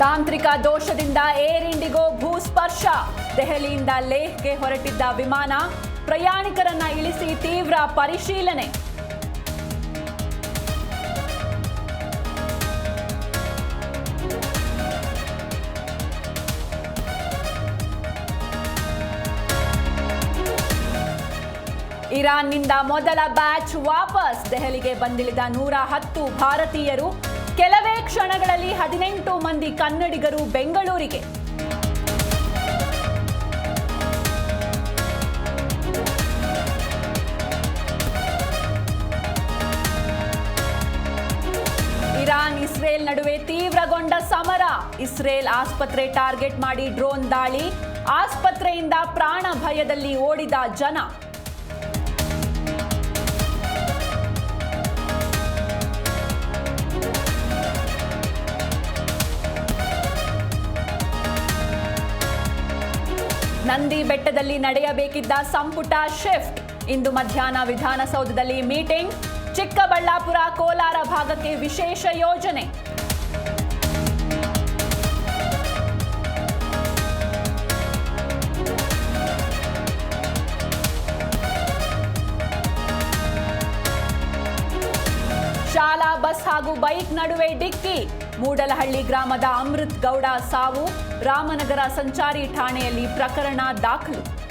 ತಾಂತ್ರಿಕ ದೋಷದಿಂದ air IndiGo ಭೂಸ್ಪರ್ಶ. ದೆಹಲಿಯಿಂದ ಲೇಹ್ಗೆ ಹೊರಟಿದ್ದ ವಿಮಾನ ಪ್ರಯಾಣಿಕರನ್ನ ಇಳಿಸಿ ತೀವ್ರ ಪರಿಶೀಲನೆ. ಇರಾನ್ನಿಂದ ಮೊದಲ ಬ್ಯಾಚ್ ವಾಪಸ್. ದೆಹಲಿಗೆ ಬಂದಿಳಿದ ನೂರ ಹತ್ತು ಭಾರತೀಯರು ಕೆಲವೇ ಕ್ಷಣಗಳಲ್ಲಿ ಹದಿನೆಂಟು ಮಂದಿ ಕನ್ನಡಿಗರು ಬೆಂಗಳೂರಿಗೆ. ಇರಾನ್, ಇಸ್ರೇಲ್ ನಡುವೆ ತೀವ್ರಗೊಂಡ ಸಮರ. ಇಸ್ರೇಲ್ ಆಸ್ಪತ್ರೆ ಟಾರ್ಗೆಟ್ ಮಾಡಿ ಡ್ರೋನ್ ದಾಳಿ. ಆಸ್ಪತ್ರೆಯಿಂದ ಪ್ರಾಣ ಭಯದಲ್ಲಿ ಓಡಿದ ಜನ. ನಂದಿ ಬೆಟ್ಟದಲ್ಲಿ ನಡೆಯಬೇಕಿದ್ದ ಸಂಪುಟ ಶಿಫ್ಟ್. ಇಂದು ಮಧ್ಯಾಹ್ನ ವಿಧಾನಸೌಧದಲ್ಲಿ ಮೀಟಿಂಗ್. ಚಿಕ್ಕಬಳ್ಳಾಪುರ ಕೋಲಾರ ಭಾಗಕ್ಕೆ ವಿಶೇಷ ಯೋಜನೆ. ಶಾಲಾ ಬಸ್ ಹಾಗೂ ಬೈಕ್ ನಡುವೆ ಡಿಕ್ಕಿ. ಮೂಡಲಹಳ್ಳಿ ಗ್ರಾಮದ ಅಮೃತ್ ಗೌಡ ಸಾವು ರಾಮನಗರ ಸಂಚಾರಿ ಠಾಣೆಯಲ್ಲಿ ಪ್ರಕರಣ ದಾಖಲು.